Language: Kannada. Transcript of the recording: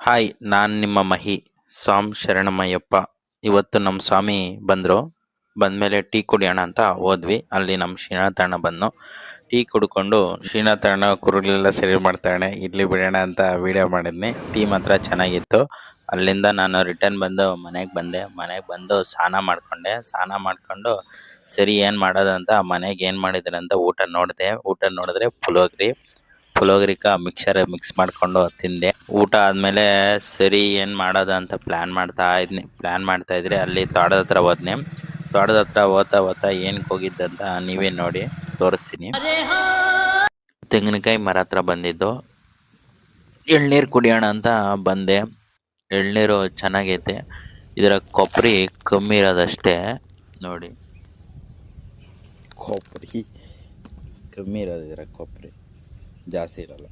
ಹಾಯ್, ನಾನು ನಿಮ್ಮ ಮಹಿ. ಸ್ವಾಮ್ ಶರಣಮಯ್ಯಪ್ಪ. ಇವತ್ತು ನಮ್ಮ ಸ್ವಾಮಿ ಬಂದರು. ಬಂದಮೇಲೆ ಟೀ ಕುಡಿಯೋಣ ಅಂತ ಹೋದ್ವಿ. ಅಲ್ಲಿ ನಮ್ಮ ಶ್ರೀನಾಥಣ್ಣ ಬಂದು ಟೀ ಕುಡ್ಕೊಂಡು ಶ್ರೀನಾಥಣ್ಣ ಕುರುಗಳೆಲ್ಲ ಸರಿ ಮಾಡ್ತಾಳೆ. ಇಲ್ಲಿ ಬಿಡೋಣ ಅಂತ ವಿಡಿಯೋ ಮಾಡಿದ್ನಿ. ಟೀ ಮಾತ್ರ ಚೆನ್ನಾಗಿತ್ತು. ಅಲ್ಲಿಂದ ನಾನು ರಿಟರ್ನ್ ಬಂದು ಮನೆಗೆ ಬಂದೆ. ಮನೆಗೆ ಬಂದು ಸ್ನಾನ ಮಾಡಿಕೊಂಡೆ. ಸ್ನಾನ ಮಾಡಿಕೊಂಡು ಸರಿ ಏನು ಮಾಡೋದಂತ ಮನೆಗೆ ಏನು ಮಾಡಿದ್ದಾರೆ ಅಂತ ಊಟ ನೋಡಿದೆ. ಊಟ ನೋಡಿದ್ರೆ ಪುಳೋಗ್ರಿ ಪುಳೋಗ್ರಿಕ ಮಿಕ್ಸರ್ ಮಿಕ್ಸ್ ಮಾಡಿಕೊಂಡು ತಿಂದೆ. ಊಟ ಆದಮೇಲೆ ಸರಿ ಏನು ಮಾಡೋದು ಅಂತ ಪ್ಲ್ಯಾನ್ ಮಾಡ್ತಾ ಇದ್ನಿ. ಪ್ಲ್ಯಾನ್ ಮಾಡ್ತಾ ಇದ್ರೆ ಅಲ್ಲಿ ತೋಟದ ಹತ್ರ ಹೋದ್ನಿ. ತೋಟದ ಹತ್ರ ಹೋತಾ ಓದ್ತಾ ಏನಕ್ಕೆ ಹೋಗಿದ್ದಂತ ನೀವೇ ನೋಡಿ ತೋರಿಸ್ತೀನಿ. ತೆಂಗಿನಕಾಯಿ ಮರ ಹತ್ರ ಬಂದಿದ್ದು. ಎಳ್ನೀರು ಕುಡಿಯೋಣ ಅಂತ ಬಂದೆ. ಎಳ್ನೀರು ಚೆನ್ನಾಗೈತೆ. ಇದರ ಕೊಬ್ಬರಿ ಕಮ್ಮಿ ಇರೋದಷ್ಟೇ. ನೋಡಿ. ಕೊಬ್ಬರಿ ಕಮ್ಮಿ ಇರೋದು ಇದರ ಕೊಬ್ಬರಿ ಜಾಸ್ತಿ ಇರಲ್ಲ.